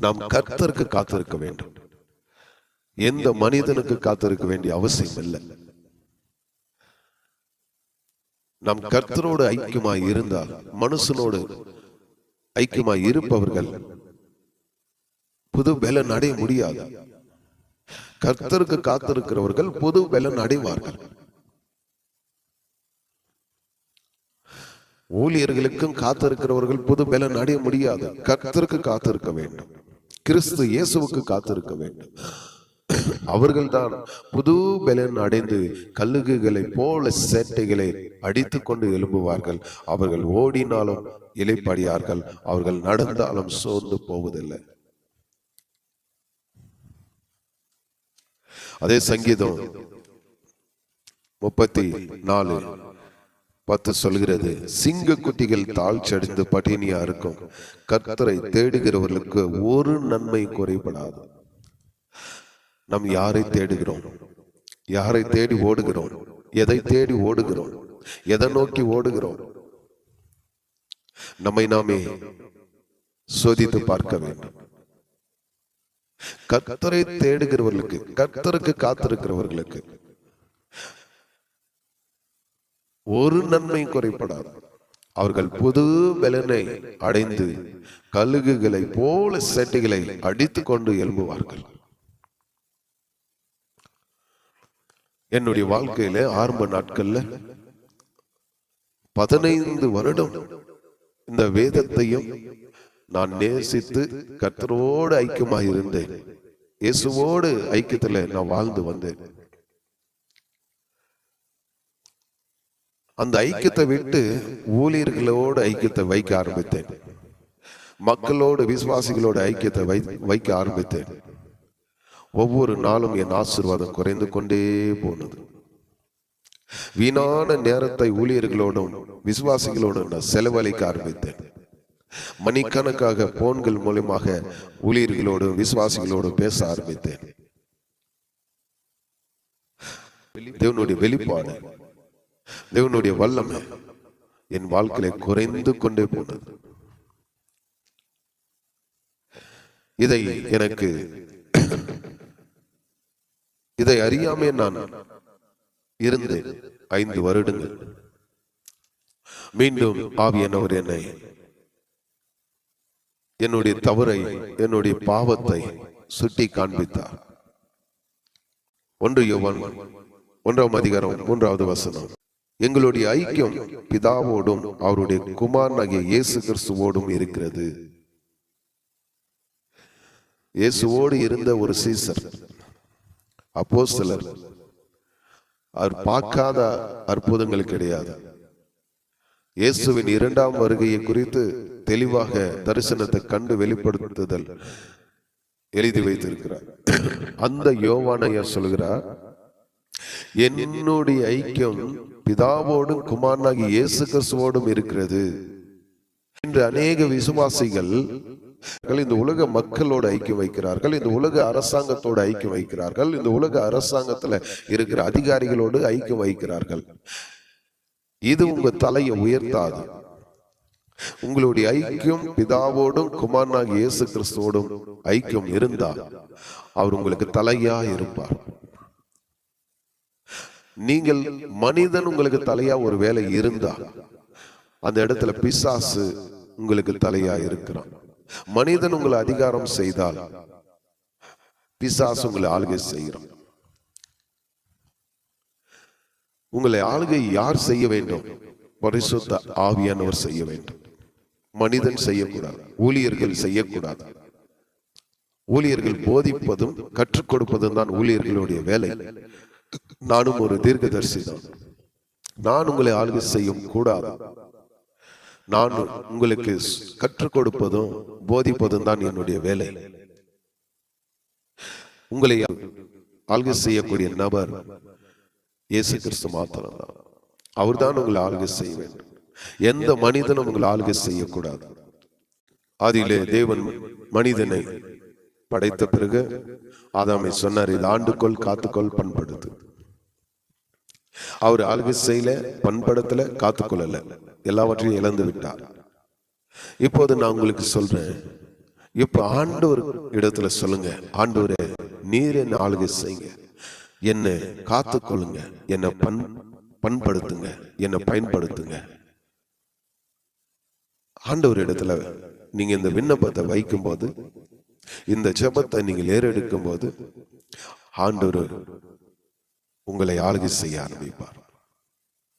நாம் கர்த்தருக்கு காத்திருக்க வேண்டும். எந்த மனிதனுக்கு காத்திருக்க வேண்டிய அவசியம் இல்லை நாம் கர்த்தரோடு ஐக்கியமாய் இருந்தால் மனுஷனோடு ஐக்கியமாய் இருப்பவர்கள் புது பலன் அடைய முடியாது. கர்த்தருக்கு காத்திருக்கிறவர்கள் புது பலன் அடைவார்கள். ஊழியர்களுக்கும் காத்திருக்கிறவர்கள் புது பலன் அடைய முடியாது. கர்த்தருக்கு காத்திருக்க வேண்டும். கிறிஸ்து இயேசுவுக்கு காத்திருக்க வேண்டும். அவர்கள்தான் புது பலன் அடைந்து கல்லுகுகளை போல சேட்டைகளை அடித்துக் கொண்டு எழும்புவார்கள். அவர்கள் ஓடினாலும் இலைப்படியார்கள் அவர்கள் நடந்தாலும் சோர்ந்து போவதில்லை. அதே சங்கீதம் முப்பத்தி நாலு. பத்து சொல்கிறது சிங்க குட்டிகள் தாழ்ச்சடைந்து பட்டினியா இருக்கும் கர்த்தரை தேடுகிறவர்களுக்கு ஒரு நன்மை குறைபடாது. நாம் யாரை தேடுகிறோம்? யாரை தேடி ஓடுகிறோம்? எதை தேடி ஓடுகிறோம்? எதை நோக்கி ஓடுகிறோம்? நம்மை நாமே சோதித்து பார்க்க வேண்டும். கர்த்தரை தேடுகிறவர்களுக்கு கர்த்தருக்கு காத்திருக்கிறவர்களுக்கு ஒரு நன்மை குறைப்படாது அவர்கள் புது பலனை அடைந்து கழுகுகளை போல செட்டைகளை அடித்துக் கொண்டு எழும்புவார்கள். என்னுடைய வாழ்க்கையில ஆரம்ப நாட்கள்ல பதினைந்து வருடம் இந்த வேதத்தையும் நான் நேசித்து கத்தரோடு ஐக்கியமாக இருந்தேன் இயேசுவோடு ஐக்கியத்துல நான் வாழ்ந்து வந்தேன். அந்த ஐக்கியத்தை விட்டு ஊழியர்களோடு ஐக்கியத்தை வைக்க ஆரம்பித்தேன். மக்களோடு விசுவாசிகளோடு ஐக்கியத்தை வை வைக்க ஆரம்பித்தேன். ஒவ்வொரு நாளும் என் ஆசீர்வாதம் குறைந்து கொண்டே போனது. வீணான நேரத்தை ஊழியர்களோடும் விசுவாசிகளோடும் நான் செலவழிக்க ஆரம்பித்தேன். மணிக்கணக்காக போன்கள் மூலமாக ஊழியர்களோடு விசுவாசிகளோடு பேச ஆரம்பித்தேன். தேவனுடைய வெளிப்பாடு தேவனுடைய வல்லமை என் வாழ்க்கையில குறைந்து கொண்டே போனது. இதை எனக்கு இதை அறியாமே நான் இருந்தேன் ஐந்து வருடங்கள். மீண்டும் ஆவியானவர் என்னை என்னுடைய தவறை என்னுடைய பாவத்தை சுட்டி காண்பித்தார். ஒன்று யோவான் ஒன்றாம் அதிகாரம் மூன்றாவது வசனம். எங்களுடைய ஐக்கியம் பிதாவோடும் அவருடைய குமாரனாகிய இயேசு கிறிஸ்துவோடும் இருக்கிறது. இயேசுவோடு இருந்த ஒரு சீசர் அப்போஸ்தலர். அவர் பார்க்காத அற்புதங்கள் கிடையாது. இயேசுவின் இரண்டாம் வருகையை குறித்து தெளிவாக தரிசனத்தை கண்டு வெளிப்படுத்துதல் எழுதி வைத்திருக்கிறார். அந்த யோவானையா சொல்கிறார் என்னுடைய ஐக்கியம் பிதாவோடும் குமாரனாகி இயேசு கிறிஸ்துவோடும் இருக்கிறது. இன்று அநேக விசுவாசிகள் இந்த உலக மக்களோடு ஐக்கியம் வைக்கிறார்கள். இந்த உலக அரசாங்கத்தோடு ஐக்கியம் வைக்கிறார்கள். இந்த உலக அரசாங்கத்துல இருக்கிற அதிகாரிகளோடு ஐக்கியம் வைக்கிறார்கள். இது உங்க தலையை உயர்த்தாது. உங்களுடைய ஐக்கியம் பிதாவோடும் குமாரனாக இயேசு கிறிஸ்துவோடும் ஐக்கியம் இருந்தால் அவர் உங்களுக்கு தலையா இருப்பார். நீங்கள் மனிதன் உங்களுக்கு தலையா ஒரு வேலை இருந்தா அந்த இடத்துல பிசாசு உங்களுக்கு தலையா இருக்கிறான். மனிதன் உங்களை அதிகாரம் செய்தால் பிசாசு உங்களை ஆளுகை செய்கிறான். உங்களை ஆளுகை யார் செய்ய வேண்டும்? பரிசுத்த ஆவியானவர் செய்ய வேண்டும். மனிதன் செய்யக்கூடாது ஊழியர்கள் செய்யக்கூடாது. ஊழியர்கள் போதிப்பதும் கற்றுக் கொடுப்பதும் தான் ஊழியர்களுடைய வேலை. நானும் ஒரு தீர்க்கதரிசி தான் நான் உங்களை ஆளுகை செய்யும் கூடாது. நான் உங்களுக்கு கற்றுக் கொடுப்பதும் போதிப்பதும் தான் என்னுடைய வேலை. உங்களை ஆளுகை செய்யக்கூடிய நபர் இயேசு கிறிஸ்து மாத்திரம் தான் அவர்தான் உங்களை ஆளுகை செய்ய வேண்டும். எந்த மனிதனும் உங்களை ஆளுகை செய்யக்கூடாது. அதிலே தேவன் மனிதனை படைத்த பிறகு ஆதாமை சொன்னார் இது ஆண்டுக்கோள் காத்துக்கோள் பண்படுத்து. அவர் ஆளுகை செய்யல பண்படுத்தல காத்துக்கொள்ளல எல்லாவற்றையும் இழந்து விட்டார். இப்போது நான் உங்களுக்கு சொல்றேன் இப்ப ஆண்டவர் இடத்துல சொல்லுங்க ஆண்டவர் நீர் என்ன ஆளுகை செய்யுங்க. என்னை காத்துக்கொள்ளுங்க என்னை பண் பண்படுத்துங்க என்னை பயன்படுத்துங்க. ஆண்டவர் இடத்துல நீங்க இந்த விண்ணப்பத்தை வைக்கும்போது இந்த ஜபத்தை நீங்கள் ஏறெடுக்கும் போது ஆண்டவர் உங்களை ஆளுகை செய்ய ஆரம்பிப்பார்.